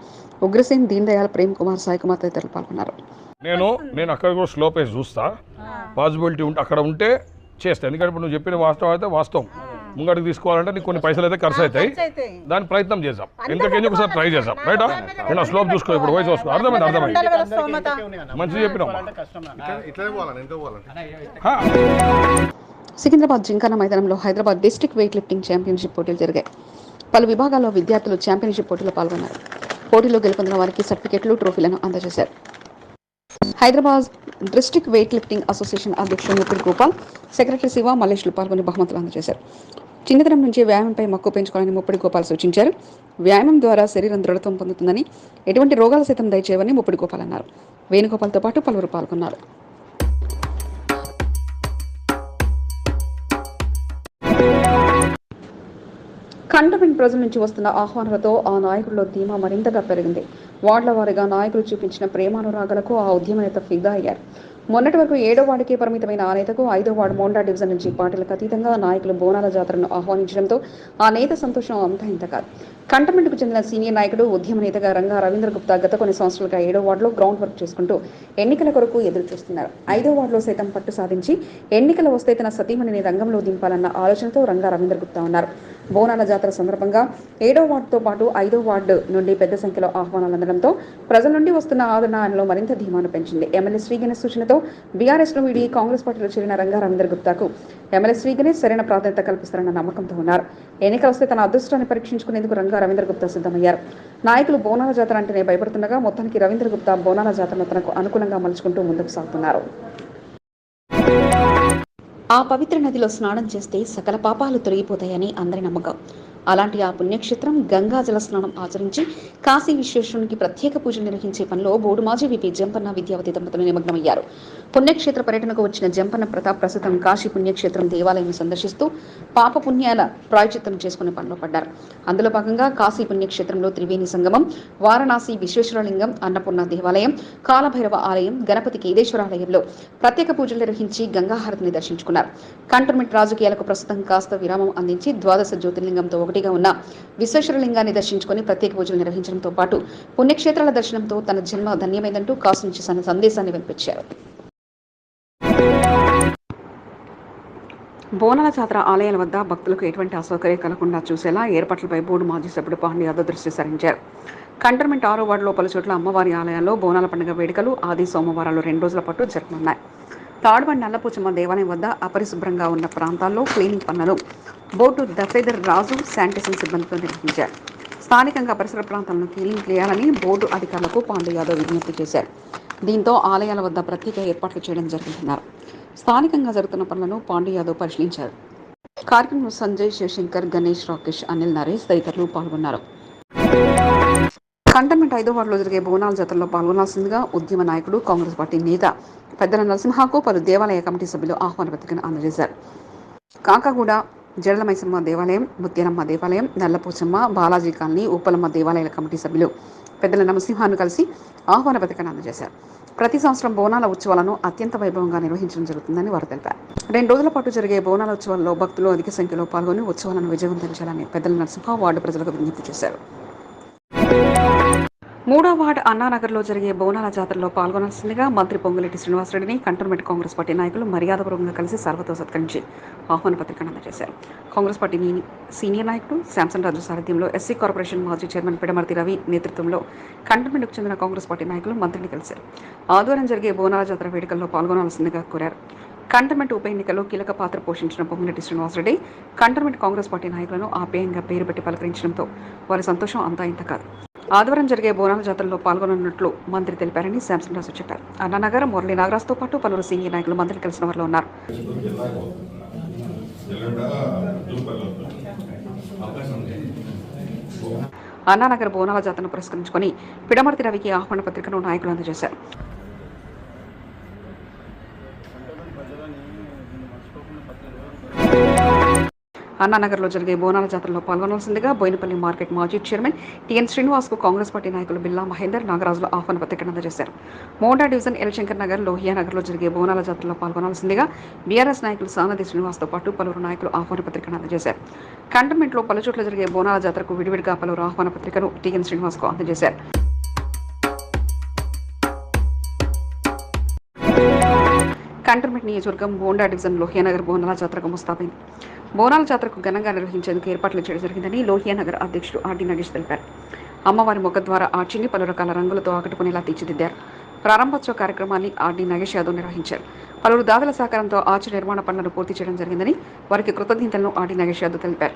[SPEAKER 2] ఉగ్రసేన్ దీన్ దయాల్ ప్రేమ్ కుమార్ సాయి కుమార్ తదితరులు పాల్గొన్నారు.
[SPEAKER 4] నేను నేను అక్కడ కూడా స్లో పేస్ చూస్తా. పాసిబిలిటీ ఉంటే అక్కడ ఉంటే చేస్తా. ఎందుకంటే ఇప్పుడు నువ్వు చెప్పిన వాస్తవం అయితే వాస్తవం. ముంగడికి తీసుకోవాలంటే నీకు కొన్ని పైసలు అయితే ఖర్చు అవుతాయి. దాని ప్రయత్నం చేద్దాం. ఎందుకని ఒకసారి ట్రై చేద్దాం? రైటా నేను స్లోప్ చూసుకో ఇప్పుడు వయసు వసుకో అర్థమైంది అర్థమైంది. మంచిగా చెప్పినాం.
[SPEAKER 2] సికింద్రాబాద్ జింకానా మైదానంలో Hyderabad district weight lifting championship పోటీలు జరిగాయి. పలు విభాగాల్లో విద్యార్థులు ఛాంపియన్షిప్ పోటీలో పాల్గొన్నారు. పోటీలో గెలుపొందిన వారికి సర్టిఫికెట్లు ట్రోఫీలను అందజేశారు. Hyderabad district weight lifting association అధ్యక్షుడు ముప్పిడి గోపాల్ సెక్రటరీ శివ మల్లేష్లు పాల్గొని బహుమతులు అందజేశారు. చిన్నతనం నుంచి వ్యాయామంపై మక్కువ పెంచుకోవాలని ముప్పటి గోపాల్ సూచించారు. వ్యాయామం ద్వారా శరీరం దృఢత్వం పొందుతుందని ఎటువంటి రోగాలు సైతం దయచేయవని ముప్పటి గోపాల్ అన్నారు. వేణుగోపాల్తో పాటు పలువురు పాల్గొన్నారు. కంటమెంట్ ప్రజల నుంచి వస్తున్న ఆహ్వానాలతో ఆ నాయకుల్లో ధీమా మరింతగా పెరిగింది. వార్డుల వారీగా నాయకులు చూపించిన ప్రేమానురాగాలకు ఆ ఉద్యమ నేత ఫిదా అయ్యారు. మొన్నటి వరకు ఏడో వార్డుకే పరిమితమైన ఆ నేతకు ఐదో వార్డు మోండా డివిజన్ నుంచి పార్టీలకు అతీతంగా నాయకులు బోనాల జాతరను ఆహ్వానించడంతో ఆ నేత సంతోషం అంతా ఇంత కాదు. కంటమెంట్కు చెందిన సీనియర్ నాయకుడు ఉద్యమ నేతగా రంగా రవీంద్ర గుప్తా గత కొన్ని సంవత్సరాలుగా ఏడో వార్డులో గ్రౌండ్ వర్క్ చేసుకుంటూ ఎన్నికల కొరకు ఎదురు చూస్తున్నారు. ఐదో వార్డులో సైతం పట్టు సాధించి ఎన్నికలు వస్తే తన సతీమణిని రంగంలో దింపాలన్న ఆలోచనతో రంగా రవీంద్ర గుప్తా ఉన్నారు. బోనాల జాతర సందర్భంగా ఏడో వార్డుతో పాటు ఐదో వార్డు నుండి పెద్ద సంఖ్యలో ఆహ్వానాలు అందడంతో ప్రజల నుండి వస్తున్న ఆదరణ ఆయనలో మరింత ధీమాను పెంచింది. ఎమ్మెల్యే శ్రీ గణేష్ సూచనతో బీఆర్ఎస్లో ను వీడి కాంగ్రెస్ పార్టీలో చేరిన రంగా గుప్తాకు ఎమ్మెల్యే శ్రీ సరైన ప్రాధాన్యత కల్పిస్తారన్న నమ్మకంతో ఉన్నారు. ఎన్నికలు వస్తే తన అదృష్టాన్ని పరీక్షించుకునేందుకు రంగా రవీంద్ర గుప్తా సిద్ధమయ్యారు. నాయకులు బోనాల జాతర అంటేనే భయపడుతుండగా మొత్తానికి రవీంద్ర గుప్తా బోనాల జాతరను తనకు అనుకూలంగా మలుచుకుంటూ ముందుకు సాగుతున్నారు. ఆ పవిత్ర నదిలో స్నానం చేస్తే సకల పాపాలు తొలగిపోతాయని అందరి నమ్మకం. అలాంటి ఆ పుణ్యక్షేత్రం గంగా జల స్నానం ఆచరించి కాశీ విశ్వేశ్వరునికి ప్రత్యేక పూజలు నిర్వహించే పనిలో బోర్డు మాజీ విపి జంపన్న విద్యావతి దంపతులు నిమగ్నమయ్యారు. పుణ్యక్షేత్ర పర్యటనకు వచ్చిన జంపన్న ప్రతాప్ ప్రస్తుతం కాశీ పుణ్యక్షేత్రం దేవాలయం సందర్శిస్తూ పాప పుణ్యాల ప్రాయచిత్తం చేసుకునే పనిలో పడ్డారు. అందులో భాగంగా కాశీ పుణ్యక్షేత్రంలో త్రివేణి సంగమం వారణాసి విశ్వేశ్వరలింగం అన్నపూర్ణ దేవాలయం కాలభైరవ ఆలయం గణపతి కేదేశ్వర ఆలయంలో ప్రత్యేక పూజలు నిర్వహించి గంగాహారతిని దర్శించుకున్నారు. కంటోన్మెంట్ రాజకీయాలకు ప్రస్తుతం కాస్త విరామం అందించి ద్వాదశ జ్యోతిర్లింగంతో ఒకటి ఒకటిగా ఉన్న విశ్వేశ్వరలింగాన్ని దర్శించుకొని ప్రత్యేక పూజలు నిర్వహించడంతో పాటు పుణ్యక్షేత్రాల దర్శనంతో తన జన్మ ధన్యమైందంటూ కాసు నుంచి తన సందేశాన్ని వినిపించారు. బోనాల జాతర ఆలయాల వద్ద భక్తులకు ఎటువంటి అసౌకర్యం కలగకుండా చూసేలా ఏర్పాట్లపై బోర్డు మాజీ సభ్యుడు పాండి యాదవ్ దృష్టి సారించారు. కంటర్మెంట్ ఆరో వార్డులో పలు చోట్ల అమ్మవారి ఆలయాల్లో బోనాల పండుగ వేడుకలు ఆది సోమవారాలు రెండు రోజుల పాటు జరగనున్నాయి. తాడ్బండ్ నల్లపోచమ్మ దేవాలయం వద్ద అపరిశుభ్రంగా ఉన్న ప్రాంతాల్లో క్లీనింగ్ పనులను బోర్డు దఫేదర్ రాజు శానిటేషన్ సిబ్బందితో నిర్వహించారు. స్థానికంగా పరిసర ప్రాంతాలను క్లీనింగ్ చేయాలని బోర్డు అధికారులకు పాండు యాదవ్ విజ్ఞప్తి చేశారు. దీంతో ఆలయాల వద్ద ప్రత్యేక ఏర్పాట్లు చేయడం జరిగిందన్నారు స్థానికంగా జరుగుతున్న పనులను పాండు యాదవ్ పరిశీలించారు. కార్యక్రమంలో సంజయ్ శివశంకర్ గణేష్ రాకేష్ అనిల్ నరేష్ తదితరులు పాల్గొన్నారు. కంటమెంట్ ఐదో వాటిలో జరిగే బోనాల జాతరలో పాల్గొనాల్సిందిగా ఉద్యమ నాయకుడు కాంగ్రెస్ పార్టీ నేత పెద్దల నరసింహకు పలు దేవాలయ కమిటీ సభ్యులు ఆహ్వాన పత్రికను అందజేశారు. కాకాగూడ జడల మైసమ్మ దేవాలయం ముత్యాలమ్మ దేవాలయం నల్లపోచమ్మ బాలాజీ కాలనీ ఉప్పలమ్మ దేవాలయాల కమిటీ సభ్యులు పెద్దల నరసింహాను కలిసి ఆహ్వాన పత్రికను అందజేశారు. ప్రతి సంవత్సరం బోనాల ఉత్సవాలను అత్యంత వైభవంగా నిర్వహించడం జరుగుతుందని వారు తెలిపారు. రెండు రోజుల పాటు జరిగే బోనాల ఉత్సవాల్లో భక్తులు అధిక సంఖ్యలో పాల్గొని ఉత్సవాలను విజయవంతం చేయాలని పెద్దల నరసింహ వార్డు ప్రజలకు విజ్ఞప్తి చేశారు. మూడో వార్డు అన్నానగర్లో జరిగే బోనాల జాతరలో పాల్గొనాల్సిందిగా మంత్రి పొంగులెట్టి శ్రీనివాసరెడ్డిని కంటోన్మెంట్ కాంగ్రెస్ పార్టీ నాయకులు మర్యాదపూర్వకంగా కలిసి సర్వతో సత్కరించి ఆహ్వాన పత్రికను అందజేశారు కాంగ్రెస్ పార్టీ సీనియర్ నాయకుడు శాంసన్ రాజు సారథ్యంలో ఎస్సీ కార్పొరేషన్ మాజీ చైర్మన్ పిడమర్తి రవి నేతృత్వంలో కంటోన్మెంట్కు చెందిన కాంగ్రెస్ పార్టీ నాయకులు మంత్రిని కలిశారు. ఆదివారం జరిగే బోనాల జాతర వేడుకల్లో పాల్గొనాల్సిందిగా కోరారు. కంటర్మెంట్ ఉప ఎన్నికల్లో కీలక పాత్ర పోషించిన పొంగిరెడ్డి శ్రీనివాసరెడ్డి కంటర్మెంట్ కాంగ్రెస్ పార్టీ నాయకులను ఆప్యాయంగా పేరు పెట్టి పలకరించడంతో వారి సంతోషం అంతా ఇంత కాదు. ఆదివారం జరిగే బోనాల జాతరలో పాల్గొననున్నట్లు మంత్రి తెలిపారని శాంసన్ రాజు చెప్పారు. అన్నానగర్ మురళీ నాగరాజ్తో పాటు పలువురు సీనియర్ నాయకులు మంత్రి కలిసిన వారిలో ఉన్నారు. అన్నానగర్ బోనాల జాతరను పురస్కరించుకొని పిడమర్తి రవికి ఆహ్వాన పత్రికను నాయకులు అందజేశారు. అన్నానగర్లో జరిగే బోనాల జాతరలో పాల్గొనాల్సిందిగా బోయినపల్లి మార్కెట్ మాజీ చైర్మన్ టిఎన్ శ్రీనివాస్కు కాంగ్రెస్ పార్టీ నాయకులు బిల్లా మహేందర్ నాగరాజులు ఆహ్వాన పత్రికను అందజేశారు. మోండా డివిజన్ ఎల్ శంకర్ నగర్ లోహియా నగర్లో జరిగే బోనాల జాతరలో పాల్గొనాల్సిందిగా బీఆర్ఎస్ నాయకులు సానది శ్రీనివాస్తో పాటు పలువురు నాయకులు ఆహ్వాన పత్రికను అందజేశారు. కంటోన్మెంట్లో పలు చోట్ల జరిగే బోనాల జాతరకు విడివిడిగా పలువురు ఆహ్వాన పత్రికను టిఎన్ శ్రీనివాస్కు అందజేశారు. కంటోన్మెంట్ నియోజకవర్గం బోండా డివిజన్ లోహియానగర్ బోనాల జాతరకు ముస్తాబైంది బోనాల జాతరకు ఘనంగా నిర్వహించేందుకు ఏర్పాట్లు చేయడం జరిగిందని లోహియా లోహియానగర్ అధ్యక్షుడు ఆర్డి నగేష్ తెలిపారు. అమ్మవారి ముఖ ద్వారా ఆర్చిని పలు రకాల రంగులతో ఆకట్టుకునేలా తీర్చిదిద్దారు. ప్రారంభోత్సవ కార్యక్రమాన్ని ఆర్డి నగేష్ యాదవ్ నిర్వహించారు. పలువురు దాతల సహకారంతో ఆర్చి నిర్మాణ పనులను పూర్తి చేయడం జరిగిందని వారికి కృతజ్ఞతలను ఆర్డి నగేష్ యాదవ్ తెలిపారు.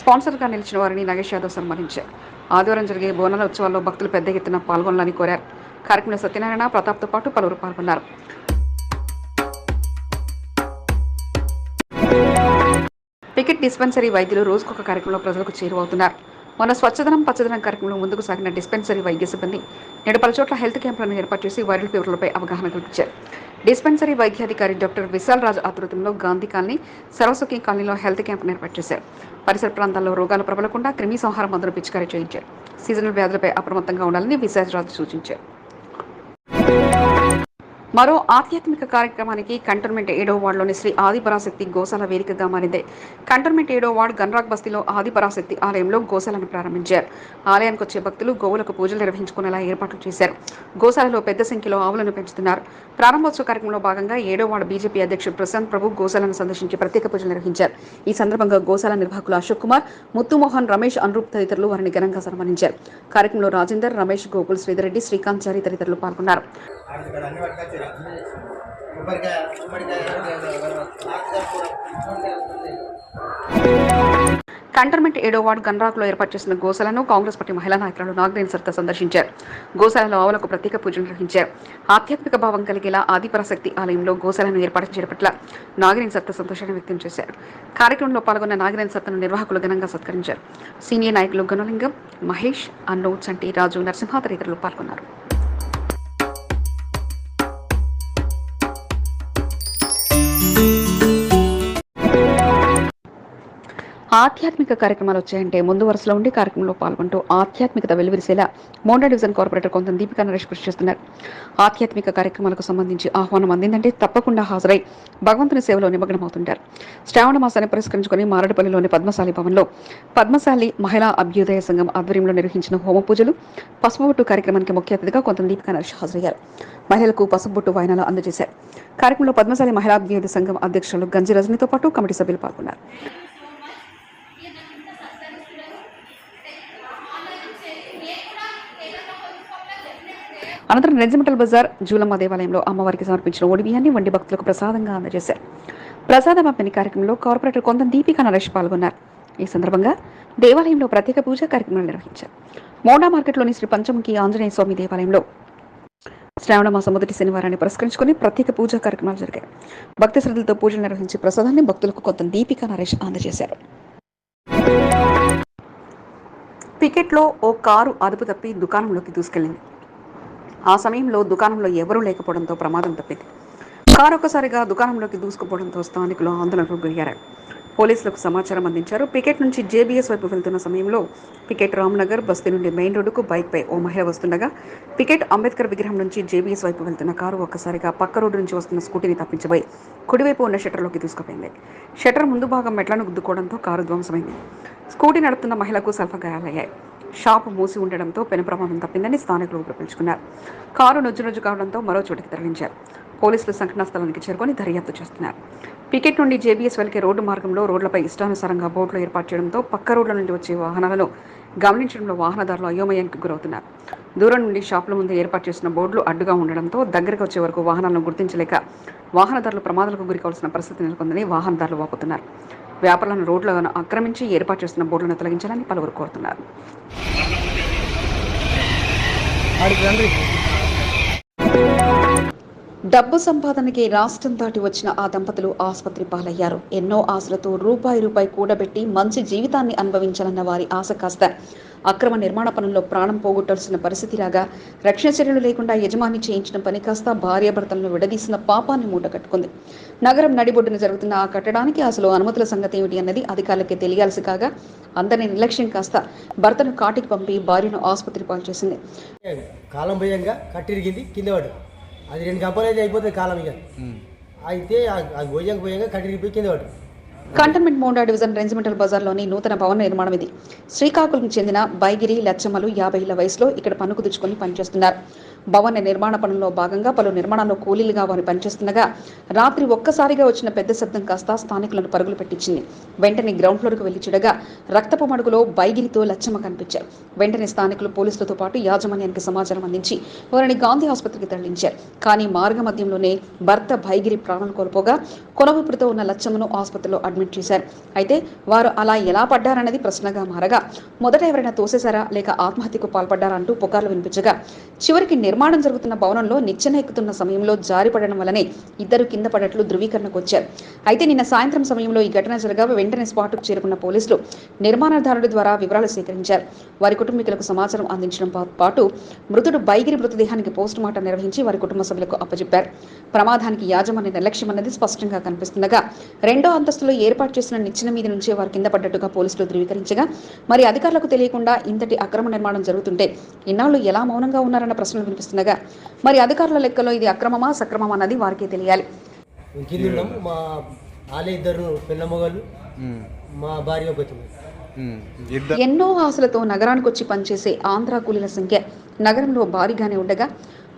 [SPEAKER 2] స్పాన్సర్గా నిలిచిన వారిని నగేష్ యాదవ్ సన్మానించారు. ఆదివారం జరిగే బోనాల ఉత్సవాల్లో భక్తులు పెద్ద ఎత్తున పాల్గొనాలని కోరారు. కార్యక్రమంలో సత్యనారాయణ ప్రతాప్తో పాటు పలువురు పాల్గొన్నారు. క్రికెట్ డిస్పెన్సరీ వైద్యులు రోజుకొక కార్యక్రమంలో ప్రజలకు చేరువవుతున్నారు. మొన్న స్వచ్ఛదనం పచ్చదనం కార్యక్రమంలో ముందుకు సాగిన డిస్పెన్సరీ వైద్య సిబ్బంది నేడు పలు చోట్ల హెల్త్ క్యాంపులను ఏర్పాటు చేసి వైరల్ ఫీవర్లపై అవగాహన కల్పించారు. డిస్పెన్సరీ వైద్యాధికారి డాక్టర్ విశాల్ రాజ్ ఆతృత్వంలో గాంధీ కాలనీ సరస్వతి కాలనీలో హెల్త్ క్యాంపును ఏర్పాటు చేశారు. పరిసర ప్రాంతాల్లో రోగాలు ప్రబలకుండా క్రిమి సంహార మందులు పిచికారీ చేయించారు. సీజనల్ వ్యాధులపై అప్రమత్తంగా ఉండాలని విశాల్ రాజ్ సూచించారు. మరో ఆధ్యాత్మిక కార్యక్రమానికి కంటోన్మెంట్ ఏడో వార్డులోని శ్రీ ఆదిపరాశక్తి గోశాల వేదికగా మారింది. కంటోన్మెంట్ ఏడో వార్డు గన్రాక్ బస్తీలో ఆదిపరాశక్తి ఆలయంలో గోశాలను ప్రారంభించారు. ఆలయానికి వచ్చే భక్తులు గోవులకు పూజలు నిర్వహించుకునేలా ఏర్పాట్లు చేశారు. గోశాలలో పెద్ద సంఖ్యలో ఆవులను పెంచుతున్నారు. ప్రారంభోత్సవ కార్యక్రమంలో భాగంగా ఏడో వార్డు బీజేపీ అధ్యక్షుడు ప్రశాంత్ ప్రభు గోశాలను సందర్శించి ప్రత్యేక పూజలు నిర్వహించారు. ఈ సందర్భంగా గోశాల నిర్వాహకులు అశోక్ కుమార్ ముత్తుమోహన్ రమేష్ అనురూప్ తదితరులు వారిని ఘనంగా సన్మానించారు. కార్యక్రమంలో రాజేందర్ రమేష్ గోకుల్ శ్రీధర్ శ్రీకాంత్ చారి తదితరులు పాల్గొన్నారు. కంటర్మెంట్ ఏడో వార్డు గన్రాక్లో ఏర్పాటు చేసిన గోశాలను కాంగ్రెస్ పార్టీ మహిళా నాయకులు నాగరేన్ సరిత సందర్శించారు. గోశాలలో ఆవులకు ప్రత్యేక పూజలు నిర్వహించారు. ఆధ్యాత్మిక భావం కలిగేలా ఆదిపరాశక్తి ఆలయంలో గోశాలను ఏర్పాటు చేయడం పట్ల సత్త సంతోషాన్ని వ్యక్తం చేశారు. కార్యక్రమంలో పాల్గొన్న నాగరేన్ సత్తను నిర్వాహకులు ఘనంగా సత్కరించారు. సీనియర్ నాయకులు గనులింగం మహేష్ అన్ను చంటి రాజు నరసింహ తదితరులు పాల్గొన్నారు. ఆధ్యాత్మిక కార్యక్రమాలు వచ్చాయంటే ముందు వరుసలో ఉండి కార్యక్రమంలో పాల్గొంటూ ఆధ్యాత్మికత వెలువరిసేలా మోండా డివిజన్ కార్పొరేటర్ కొంత దీపికా నరేష్ కృషి చేస్తున్నారు. ఆధ్యాత్మిక కార్యక్రమాలకు సంబంధించి ఆహ్వానం అందిందంటే తప్పకుండా హాజరై భగవంతుని సేవలో నిమగ్నమవుతుంటారు. శ్రావణ మాసాన్ని పురస్కరించుకుని మారడపల్లిలోని పద్మశాలి భవన్లో పద్మశాలి మహిళా అభ్యుదయ సంఘం ఆధ్వర్యంలో నిర్వహించిన హోమ పూజలు పసుపుబొట్టు కార్యక్రమానికి ముఖ్య అతిథిగా కొంత దీపికా నరేష్ హాజరయ్యారు. మహిళలకు పసుపుబొట్టు వాయనాలు అందజేశారు. కార్యక్రమంలో పద్మశాలి మహిళా అభ్యుదయ సంఘం అధ్యక్షులు గంజి రజనీతో పాటు కమిటీ సభ్యులు పాల్గొన్నారు. అనంతరం రెజిమెంటల్ బజార్ జూలమ్మ దేవాలయంలో అమ్మవారికి సమర్పించిన ఒడి బియ్యాన్ని వండి భక్తులకు ప్రసాదంగా అందజేశారు. ప్రసాద పంపిణీ కార్యక్రమంలో కార్పొరేటర్ కొంత దీపికా నరేష్ పాల్గొన్నారు. ఈ సందర్భంగా దేవాలయంలో ప్రత్యేక పూజా కార్యక్రమాలు నిర్వహించారు. మోడా మార్కెట్లోని శ్రీ పంచముఖి ఆంజనేయ స్వామి దేవాలయంలో శ్రావణ మాసం మొదటి శనివారాన్ని పురస్కరించుకుని ప్రత్యేక పూజా కార్యక్రమాలు జరిగాయి. భక్తి శ్రద్ధలతో పూజలు నిర్వహించి ప్రసాదాన్ని భక్తులకు కొంత దీపిక నరేష్ అందజేశారు. పికెట్లో ఓ కారు అదుపు తప్పి దుకాణంలోకి దూసుకెళ్ళింది ఆ సమయంలో దుకాణంలో ఎవరూ లేకపోవడంతో ప్రమాదం తప్పింది. కారు ఒక్కసారిగా దుకాణంలోకి దూసుకుపోవడంతో స్థానికులు ఆందోళనకు గురయ్యారు. పోలీసులకు సమాచారం అందించారు. పికెట్ నుంచి జేబీఎస్ వైపు వెళ్తున్న సమయంలో పికెట్ రామ్నగర్ బస్తీ నుండి మెయిన్ రోడ్డుకు బైక్పై ఓ మహిళ వస్తుండగా పికెట్ అంబేద్కర్ విగ్రహం నుంచి జేబీఎస్ వైపు వెళ్తున్న కారు ఒక్కసారిగా పక్క రోడ్డు నుంచి వస్తున్న స్కూటీని తప్పించబోయి కుడివైపు ఉన్న షట్టర్లోకి దూసుకుపోయింది. షట్టర్ ముందు భాగం మెట్లను గుద్దుకోవడంతో కారు ధ్వంసమైంది. స్కూటీ నడుపుతున్న మహిళకు సల్ఫ గాయాలయ్యాయి. షాపు మూసి ఉండడంతో పెను ప్రమాదం తప్పిందని స్థానికులు ఊపిరి కారు నొజ్జు కావడంతో మరో చోటికి తరలించారు. పోలీసులు సంఘటనా స్థలానికి చేరుకొని దర్యాప్తు చేస్తున్నారు. పికెట్ నుండి జేబీఎస్ వెలికే రోడ్డు మార్గంలో రోడ్లపై ఇష్టానుసారంగా బోర్డులు ఏర్పాటు చేయడంతో పక్క రోడ్ల నుండి వచ్చే వాహనాలను గమనించడంలో వాహనదారులు అయోమయానికి గురవుతున్నారు. దూరం నుండి షాపుల ముందు ఏర్పాటు చేసిన బోర్డులు అడ్డుగా ఉండడంతో దగ్గరకు వచ్చే వరకు వాహనాలను గుర్తించలేక వాహనదారులు ప్రమాదాలకు గురి కావాల్సిన పరిస్థితి నెలకొందని వాహనదారులు వాపుతున్నారు. వ్యాపారులను రోడ్లను ఆక్రమించి ఏర్పాటు చేస్తున్న బోర్డులను తొలగించాలని పలువురు కోరుతున్నారు. డబ్బు సంపాదనకి రాష్ట్రం దాటి వచ్చిన ఆ దంపతులు ఆసుపత్రి పాలయ్యారు. ఎన్నో ఆశలతో రూపాయి రూపాయి కూడబెట్టి మంచి జీవితాన్ని అనుభవించాలన్న వారి ఆశ కాస్త. అక్రమ నిర్మాణ పనుల్లో ప్రాణం పోగొట్టాల్సిన పరిస్థితి రాగా రక్షణ చర్యలు లేకుండా యజమాని చేయించిన పని కాస్త భార్యాభర్తలను విడదీసిన పాపాన్ని మూట కట్టుకుంది. నగరం నడిబొడ్డున జరుగుతున్న ఆ కట్టడానికి అసలు అనుమతుల సంగతి ఏమిటి అన్నది అధికారులకే తెలియాల్సి కాగా అందరినీ నిర్లక్ష్యం కాస్త భర్తను కాటికి పంపి భార్యను ఆసుపత్రి పాలు చేసింది
[SPEAKER 9] కాలం భయంగా కట్టిరిగింది కింద పడ్డ అది రెండు గంపలు అయితే అయిపోతుంది కాలం ఇక. అయితే అది భయంగా కట్టిరిగిపోయి కింద పడ్డ
[SPEAKER 2] కంటోన్మెంట్ మోండా డివిజన్ రెజిమెంటల్ బజార్లోని నూతన భవన నిర్మాణం ఇది. శ్రీకాకుళం చెందిన బైగిరి లచ్చమ్మలు యాభై ఏళ్ళ వయసులో ఇక్కడ పన్ను కుదుర్చుకొని పనిచేస్తున్నారు. భవన నిర్మాణ పనుల్లో భాగంగా పలు నిర్మాణాల్లో కూలీలుగా వారు పనిచేస్తుండగా రాత్రి ఒక్కసారిగా వచ్చిన పెద్ద శబ్దం కాస్త స్థానికులను పరుగులు పెట్టించింది. వెంటనే గ్రౌండ్ ఫ్లోర్కు వెళ్ళి చూడగా రక్తపు మడుగులో బైగిరితో లచ్చమ్మ కనిపించారు. వెంటనే స్థానికులు పోలీసులతో పాటు యాజమాన్యానికి సమాచారం అందించి వారిని గాంధీ ఆసుపత్రికి తరలించారు. కానీ మార్గ మధ్యంలోనే భర్త భైగిరి ప్రాణాలు కోల్పోగా కొనవిపుడితో ఉన్న లచ్చమ్మను ఆసుపత్రిలో అడ్మిట్ చేశారు. అయితే వారు అలా ఎలా పడ్డారన్నది ప్రశ్నగా మారగా మొదట ఎవరైనా తోసేశారా లేక ఆత్మహత్యకు పాల్పడ్డారా అంటూ పుకార్లు వినిపించగా చివరికి నిర్మాణం జరుగుతున్న భవనంలో నిచ్చెన ఎక్కుతున్న సమయంలో జారిపడడం వల్లనే ఇద్దరు కింద పడట్లు ధృవీకరణకు వచ్చారు అయితే నిన్న సాయంత్రం సమయంలో ఈ ఘటన జరగా వెంటనే స్పాట్కు చేరుకున్న పోలీసులు నిర్మాణదారుడి ద్వారా వివరాలు సేకరించారు. వారి కుటుంబీకులకు సమాచారం అందించడం పాటు మృతుడు బైగిరి మృతదేహానికి పోస్ట్ మార్టం నిర్వహించి వారి కుటుంబ సభ్యులకు అప్పచెప్పారు ప్రమాదానికి యాజమాన్య నిర్లక్ష్యం అన్నది స్పష్టంగా కనిపిస్తుండగా రెండో అంతస్తులో ఏర్పాటు చేసిన నిచ్చెన మీద నుంచే వారు కింద పడ్డట్టుగా పోలీసులు ధృవీకరించగా మరి అధికారులకు తెలియకుండా ఇంతటి అక్రమ నిర్మాణం జరుగుతుంటే ఇన్నాళ్ళు ఎలా మౌనంగా ఉన్నారన్న ప్రశ్నలు వినిపిస్తుండగా మరి అధికారుల లెక్కలో ఇది అక్రమమా సక్రమమా అన్నది వారికే తెలియాలి.
[SPEAKER 9] మా వాళ్ళే ఇద్దరు మా భార్య
[SPEAKER 2] ఎన్నో ఆశలతో నగరానికి వచ్చి పనిచేసే ఆంధ్ర కూలీల సంఖ్య నగరంలో భారీగానే ఉండగా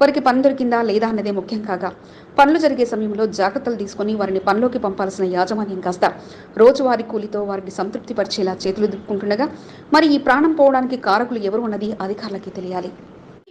[SPEAKER 2] వారికి పని దొరికిందా లేదా అన్నదే ముఖ్యం కాగా పనులు జరిగే సమయంలో జాగ్రత్తలు తీసుకొని వారిని పనిలోకి పంపాల్సిన యాజమాన్యం కాస్త రోజువారీ కూలీతో వారిని సంతృప్తి పరిచేలా చేతులు దుక్కుంటుండగా మరి ఈ ప్రాణం పోవడానికి కారకులు ఎవరు అన్నది అధికారులకి తెలియాలి.